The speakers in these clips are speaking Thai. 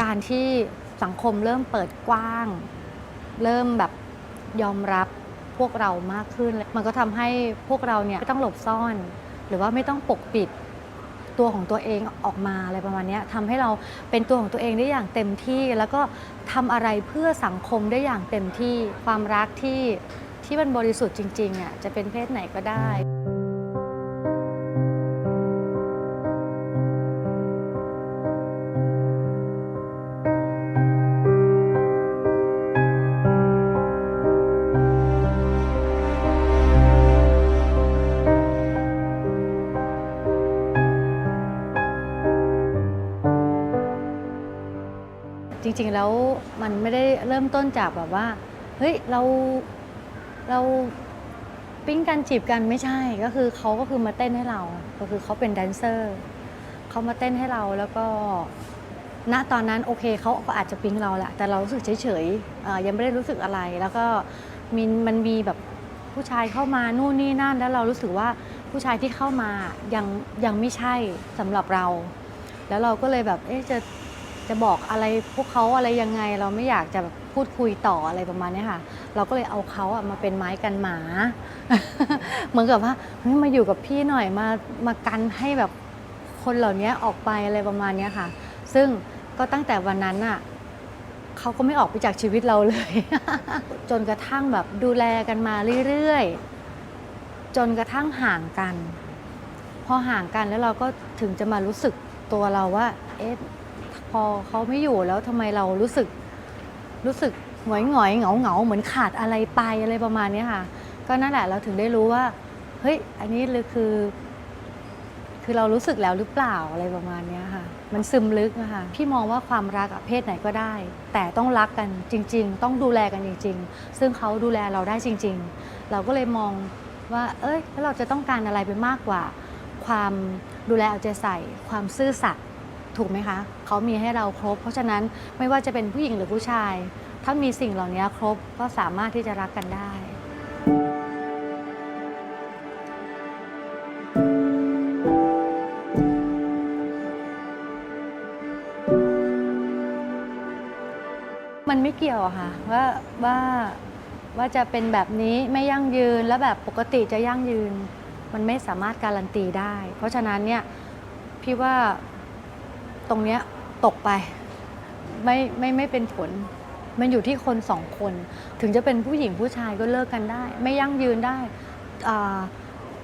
การที่สังคมเริ่มเปิดกว้าง เริ่มแบบยอมรับพวกเรามากขึ้น มันก็ทำให้พวกเราเนี่ยไม่ต้องหลบซ่อน หรือว่าไม่ต้องปกปิดตัวของตัวเองออกมาอะไรประมาณนี้ทำให้เราเป็นตัวของตัวเองได้อย่างเต็มที่ แล้วก็ทำอะไรเพื่อสังคมได้อย่างเต็มที่ความรักที่ที่มันบริสุทธิ์จริงๆอะจะเป็นเพศไหนก็ได้ จริงๆแล้วมันไม่ได้เริ่มต้นจากแบบว่าเฮ้ยเราเราปิ้งกันจีบกันไม่ใช่ก็คือเขาก็คือมาเต้นให้เรา ก็คือเขาเป็นแดนเซอร์เขามาเต้นให้เราแล้วก็ณตอนนั้นโอเคเขาก็อาจจะปิ๊งเราแหละแต่เรารู้สึกเฉยๆยังไม่ได้รู้สึกอะไร แล้วก็มีมันมีแบบผู้ชายเข้ามานู่นนี่นั่น แล้วเรารู้สึกว่าผู้ชายที่เข้ามายังยังไม่ใช่สำหรับเรา แล้วเราก็เลยแบบเอ๊ะจะ จะบอกอะไรพวกเขาอะไรยังไง เราไม่อยากจะพูดคุยต่ออะไรประมาณนี้ค่ะ เราก็เลยเอาเขาอะมาเป็นไม้กันหมา เหมือนกับว่าเฮ้ยมาอยู่กับพี่หน่อยมามากันให้แบบคนเหล่านี้ออกไปอะไรประมาณนี้ค่ะ ซึ่งก็ตั้งแต่วันนั้นอะเขาก็ไม่ออกไปจากชีวิตเราเลย จนกระทั่งแบบดูแลกันมาเรื่อยๆ จนกระทั่งห่างกัน พอห่างกันแล้วเราก็ถึงจะมารู้สึกตัวเราว่า เอ๊ะ พอเขาไม่อยู่แล้วทำไมเรารู้สึกรู้สึกหงอยหงอยเหงาเหงาเหมือนขาดอะไรไปอะไรประมาณเนี้ค่ะ ก็นั่นแหละเราถึงได้รู้ว่าเฮ้ยอันนี้เลยคือ คือเรารู้สึกแล้วหรือเปล่าอะไรประมาณเนี้ค่ะ มันซึมลึกอะคะพี่มองว่าความรักอะเพศไหนก็ได้ แต่ต้องรักกันจริง ๆ ต้องดูแลกันจริง ๆ ซึ่งเขาดูแลเราได้จริง ๆ เราก็เลยมองว่า เอ้ยแล้วเราจะต้องการอะไรไปมากกว่า ความดูแลเอาใจใส่ ความซื่อสัตย์ ถูกไหมคะเขามีให้เราครบ เพราะฉะนั้นไม่ว่าจะเป็นผู้หญิงหรือผู้ชาย ถ้ามีสิ่งเหล่านี้ครบก็สามารถที่จะรักกันได้ มันไม่เกี่ยวอะค่ะว่าว่าว่าจะเป็นแบบนี้ไม่ยั่งยืนแล้วแบบปกติจะยั่งยืน มันไม่สามารถการันตีได้ เพราะฉะนั้นเนี่ยพี่ว่า ตรงเนี้ยตกไปไม่ไม่ไม่เป็นผล มันอยู่ที่คนสองคน ถึงจะเป็นผู้หญิงผู้ชายก็เลิกกันได้ ไม่ยั่งยืนได้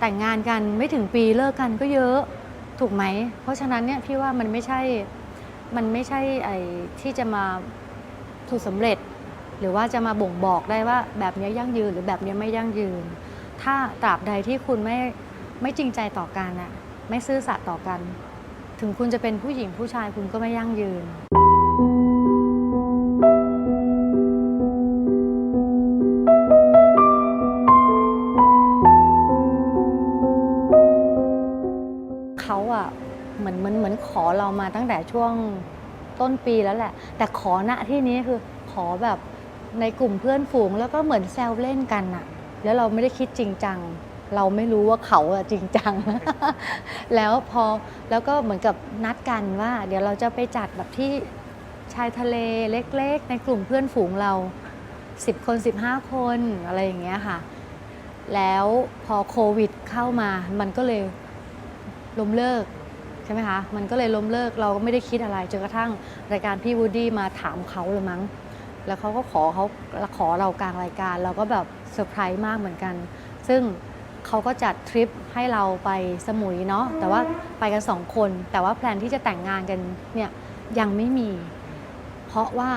แต่งงานกันไม่ถึงปีเลิกกันก็เยอะถูกไหม เพราะฉะนั้นเนี่ยพี่ว่ามันไม่ใช่มันไม่ใช่ไอ้ที่จะมาถูกสำเร็จ หรือว่าจะมาบ่งบอกได้ว่าแบบนี้ยั่งยืนหรือแบบนี้ไม่ยั่งยืน ถ้าตราบใดที่คุณไม่ไม่จริงใจต่อกันอะไม่ซื่อสัตย์ต่อกัน ถึงคุณจะเป็นผู้หญิงผู้ชายคุณก็ไม่ยั่งยืน เขาอะเหมือนเหมือนเหมือนขอเรามาตั้งแต่ช่วงต้นปีแล้วแหละ แต่ขอณที่นี้คือขอแบบในกลุ่มเพื่อนฝูงแล้วก็เหมือนแซวเล่นกันอะแล้วเราไม่ได้คิดจริงจัง เราไม่รู้ว่าเขาจริงจัง แล้วพอแล้วก็เหมือนกับนัดกันว่า เดี๋ยวเราจะไปจัดแบบที่ชายทะเลเล็กๆ ในกลุ่มเพื่อนฝูงเรา 10 คน 15 คนอะไรอย่างเงี้ยค่ะ แล้วพอโควิดเข้ามามันก็เลยล้มเลิกใช่ไหมคะ มันก็เลยล้มเลิกเราก็ไม่ได้คิดอะไรจนกระทั่งรายการพี่วูดดี้มาถามเขาเลยมั้ง แล้วเขาก็ขอเขาขอเรากลางรายการ เราก็แบบเซอร์ไพรส์มากเหมือนกัน ซึ่ง เขาก็จัดทริปให้เราไปสมุยเนาะแต่ว่าไปกันสองคน แต่ว่าแพลนที่จะแต่งงานกันเนี่ยยังไม่มี เพราะว่า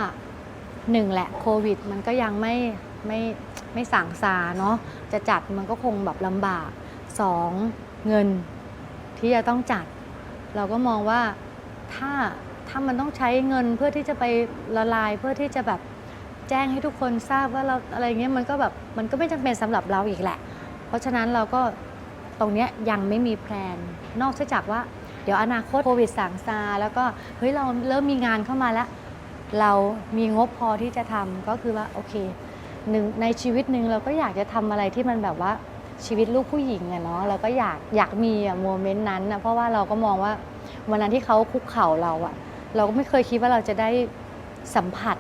หนึ่งแหละโควิด มันก็ยังไม่ไม่ไม่สั่งซาเนาะจะจัดมันก็คงแบบลำบากสองเงินที่จะต้องจัด เราก็มองว่าถ้าถ้ามันต้องใช้เงินเพื่อที่จะไปละลายเพื่อที่จะแบบแจ้งให้ทุกคนทราบว่าเราอะไรเงี้ยมันก็แบบมันก็ไม่จำเป็นสำหรับเราอีกแหละ เพราะฉะนั้นเราก็ตรงเนี้ยยังไม่มีแพลน นอกจากว่า เดี๋ยวอนาคตโควิดสางซา แล้วก็เฮ้ยเราเริ่มมีงานเข้ามาแล้ว เรามีงบพอที่จะทำก็คือว่าโอเคหนึ่งในชีวิตหนึ่งเราก็อยากจะทำอะไรที่มันแบบว่าชีวิตลูกผู้หญิงอะเนาะเราก็อยากอยากมีอะโมเมนต์นั้นนะเพราะว่าเราก็มองว่าวันนั้นที่เขาคุกเข่าเราอะเราก็ไม่เคยคิดว่าเราจะได้สัมผัส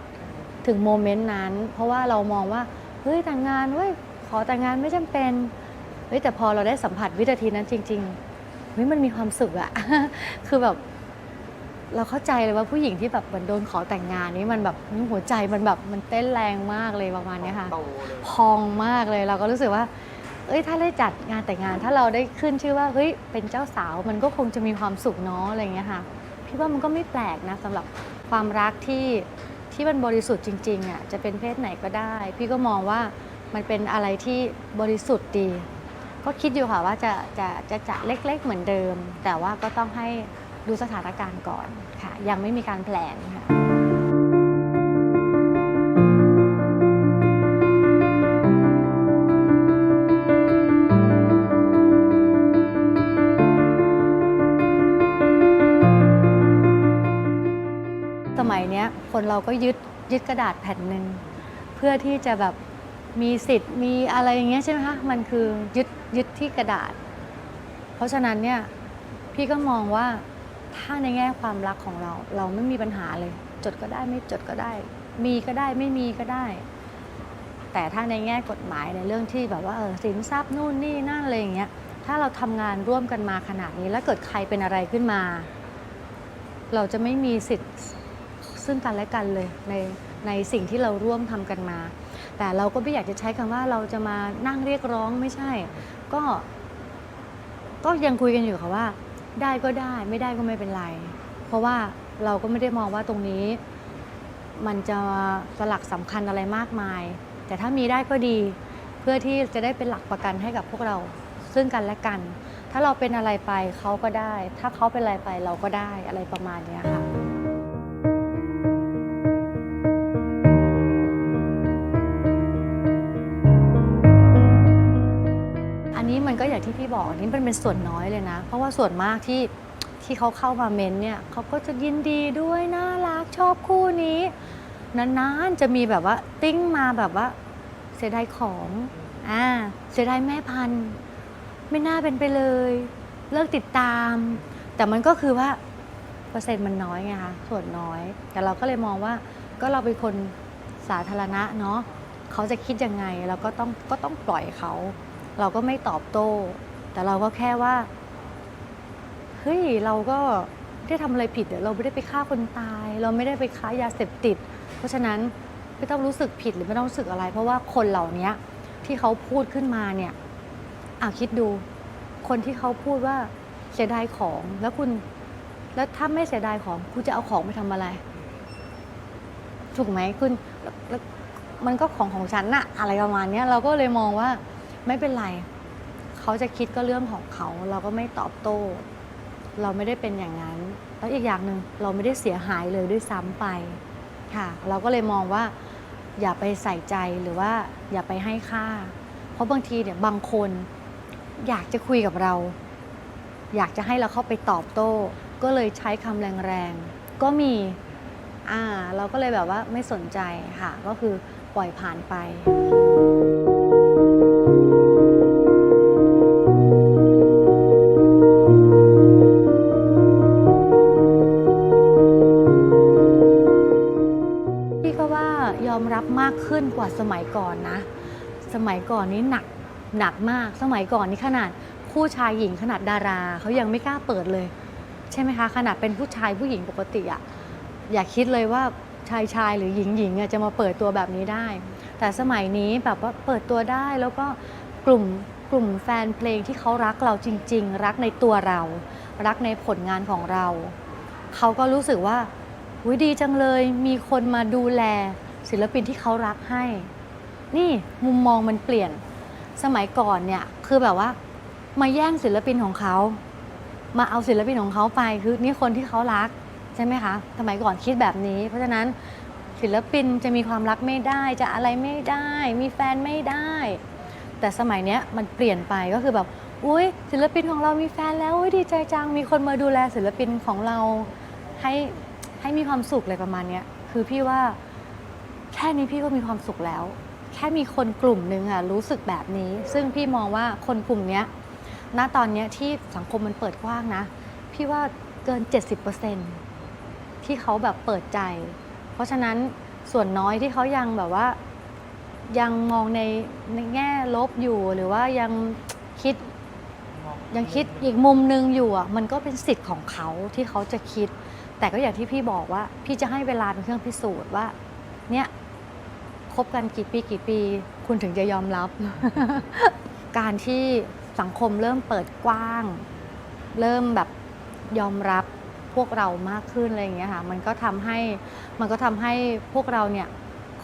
ถึงโมเมนต์นั้น เพราะว่าเรามองว่าเฮ้ยแต่งงานเว้ย ขอแต่งงานไม่จำเป็นเฮ้ยแต่พอเราได้สัมผัสวินาทีนั้นจริงๆเฮ้ยมันมีความสุขอะคือแบบเราเข้าใจเลยว่าผู้หญิงที่แบบเหมือนโดนขอแต่งงานนี่มันแบบหัวใจมันแบบมันเต้นแรงมากเลยประมาณเนี้ยค่ะโตเลยพองมากเลยเราก็รู้สึกว่า เอ้ยถ้าได้จัดงานแต่งงาน ถ้าเราได้ขึ้นชื่อว่าเฮ้ยเป็นเจ้าสาวมันก็คงจะมีความสุขเนาะอะไรอย่างเงี้ยค่ะพี่ว่ามันก็ไม่แปลกนะสำหรับความรักที่ที่มันบริสุทธิ์จริงๆอะจะเป็นเพศไหนก็ได้ พี่ก็มองว่า มันเป็นอะไรที่บริสุทธิ์ดี ก็คิดอยู่ค่ะว่าจะจะจะจัดเล็กๆเหมือนเดิม แต่ว่าก็ต้องให้ดูสถานการณ์ก่อนค่ะ ยังไม่มีการแผนค่ะสมัยนี้คนเราก็ยึดยึดกระดาษแผ่นหนึ่งเพื่อที่จะแบบ มีสิทธิ์มีอะไรอย่างเงี้ยใช่ไหมคะมันคือยึดยึดที่กระดาษ เพราะฉะนั้นเนี่ยพี่ก็มองว่าถ้าในแง่ความรักของเรา เราไม่มีปัญหาเลย จดก็ได้ไม่จดก็ได้ มีก็ได้ไม่มีก็ได้ แต่ถ้าในแง่กฎหมายในเรื่องที่แบบว่าเออสินทรัพย์นู่นนี่นั่นอะไรอย่างเงี้ยถ้าเราทำงานร่วมกันมาขนาดนี้ แล้วเกิดใครเป็นอะไรขึ้นมา เราจะไม่มีสิทธิ์ซึ่งกันและกันเลยในในสิ่งที่เราร่วมทำกันมา แต่เราก็ไม่อยากจะใช้คำว่าเราจะมานั่งเรียกร้องไม่ใช่ ก็ ก็ยังคุยกันอยู่ค่ะว่า ได้ก็ได้ไม่ได้ก็ไม่เป็นไร เพราะว่าเราก็ไม่ได้มองว่าตรงนี้ มันจะสลักสำคัญอะไรมากมาย แต่ถ้ามีได้ก็ดี เพื่อที่จะได้เป็นหลักประกันให้กับพวกเราซึ่งกันและกัน ถ้าเราเป็นอะไรไปเขาก็ได้ ถ้าเขาเป็นอะไรไปเราก็ได้อะไรประมาณนี้ค่ะ ที่บอกนนี้มันเป็นส่วนน้อยเลยนะ เพราะว่าส่วนมากที่ที่เขาเข้ามาเมนเนี่ยเขาก็จะยินดีด้วยน่ารักชอบคู่นี้นานๆจะมีแบบว่าติ้งมาแบบว่า เสียดายของอ่าเสียดายแม่พันธุ์ ไม่น่าเป็นไปเลย เลิกติดตาม แต่มันก็คือว่าเปอร์เซ็นต์มันน้อยไงคะส่วนน้อย แต่เราก็เลยมองว่าก็เราเป็นคนสาธารณะเนาะเขาจะคิดยังไงเราก็ต้องก็ต้องปล่อยเขา เราก็ไม่ตอบโต้ แต่เราก็แค่ว่า เฮ้ย เราก็ไม่ได้ทำอะไรผิดเราไม่ได้ไปฆ่าคนตาย เราไม่ได้ไปค้ายาเสพติด เพราะฉะนั้นไม่ต้องรู้สึกผิดหรือไม่ต้องรู้สึกอะไร เพราะว่าคนเหล่านี้ที่เขาพูดขึ้นมาเนี่ยอะคิดดู คนที่เขาพูดว่าเสียดายของแล้วคุณ แล้วถ้าไม่เสียดายของคุณจะเอาของไปทำอะไร ถูกไหมคุณแล้วมันก็ของของฉันน่ะ อะไรประมาณนี้เราก็เลยมองว่าไม่เป็นไร เขาจะคิดก็เรื่องของเขา เราก็ไม่ตอบโต้ เราไม่ได้เป็นอย่างนั้น แล้วอีกอย่างหนึ่งเราไม่ได้เสียหายเลยด้วยซ้ำไปค่ะ เราก็เลยมองว่า อย่าไปใส่ใจหรือว่าอย่าไปให้ค่า เพราะบางทีเนี่ยบางคนอยากจะคุยกับเรา อยากจะให้เราเข้าไปตอบโต้ ก็เลยใช้คำแรงๆ ก็มีอ่าเราก็เลยแบบว่าไม่สนใจค่ะ ก็คือปล่อยผ่านไป สมัยก่อนนี้หนักหนักมาก สมัยก่อนนี้ขนาดคู่ชายหญิงขนาดดาราเขายังไม่กล้าเปิดเลย ใช่ไหมคะ ขนาดเป็นผู้ชายผู้หญิงปกติอะอย่าคิดเลยว่าชายชายหรือหญิงหญิงอะจะมาเปิดตัวแบบนี้ได้ แต่สมัยนี้แบบว่าเปิดตัวได้แล้วก็กลุ่มกลุ่มแฟนเพลงที่เขารักเราจริง ๆ รักในตัวเรา รักในผลงานของเรา เขาก็รู้สึกว่าอุยดีจังเลยมีคนมาดูแลศิลปินที่เขารักให้ นี่มุมมองมันเปลี่ยน สมัยก่อนเนี่ยคือแบบว่ามาแย่งศิลปินของเขา มาเอาศิลปินของเขาไปคือนี่คนที่เขารักใช่ไหมคะสมัยก่อนคิดแบบนี้ เพราะฉะนั้นศิลปินจะมีความรักไม่ได้จะอะไรไม่ได้ มีแฟนไม่ได้ แต่สมัยเนี้ยมันเปลี่ยนไปก็คือแบบอุ้ยศิลปินของเรามีแฟนแล้วอุ๊ยดีใจจังมีคนมาดูแลศิลปินของเราให้ให้มีความสุขเลยประมาณเนี้ยคือพี่ว่าแค่นี้พี่ก็มีความสุขแล้ว แค่มีคนกลุ่มหนึ่งอะรู้สึกแบบนี้ ซึ่งพี่มองว่าคนกลุ่มเนี้ยณตอนเนี้ยที่สังคมมันเปิดกว้างนะ พี่ว่าเกิน 70%ที่ที่เขาแบบเปิดใจ เพราะฉะนั้นส่วนน้อยที่เขายังแบบว่ายังมองในในแง่ลบอยู่หรือว่ายังคิดยังคิดอีกมุมนึงอยู่อะมันก็เป็นสิทธิ์ของเขาที่เขาจะคิด แต่ก็อย่างที่พี่บอกว่า พี่จะให้เวลาเป็นเครื่องพิสูจน์ว่า เนี่ย บกันกี่ปีกี่ปี คุณถึงจะยอมรับ การที่สังคมเริ่มเปิดกว้าง เริ่มแบบยอมรับพวกเรามากขึ้นอะไรอย่างเงี้ยค่ะมันก็ทำให้มันก็ทำให้พวกเราเนี่ย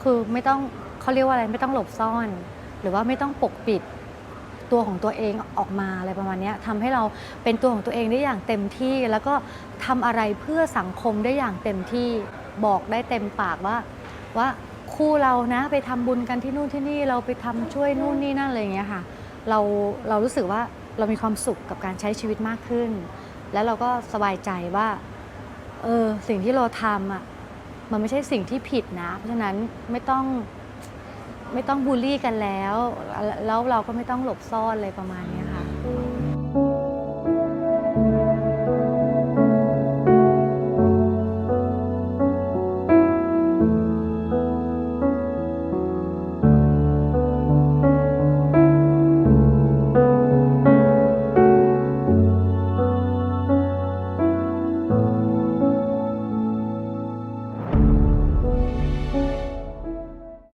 คือไม่ต้องเขาเรียกว่าอะไรไม่ต้องหลบซ่อน หรือว่าไม่ต้องปกปิดตัวของตัวเองออกมาอะไรประมาณเนี้ยทำให้เราเป็นตัวของตัวเองได้อย่างเต็มที่ แล้วก็ทำอะไรเพื่อสังคมได้อย่างเต็มที่บอกได้เต็มปากว่าว่า คู่เรานะไปทำบุญกันที่นู่นที่นี่เราไปทำช่วยนู่นนี่นั่นอะไรอย่างเงี้ยค่ะเราเรารู้สึกว่าเรามีความสุขกับการใช้ชีวิตมากขึ้น แล้วเราก็สบายใจว่าเออสิ่งที่เราทำอะมันไม่ใช่สิ่งที่ผิดนะเพราะฉะนั้นไม่ต้องไม่ต้องบูลลี่กันแล้ว แล้วเราก็ไม่ต้องหลบซ่อนอะไรประมาณนี้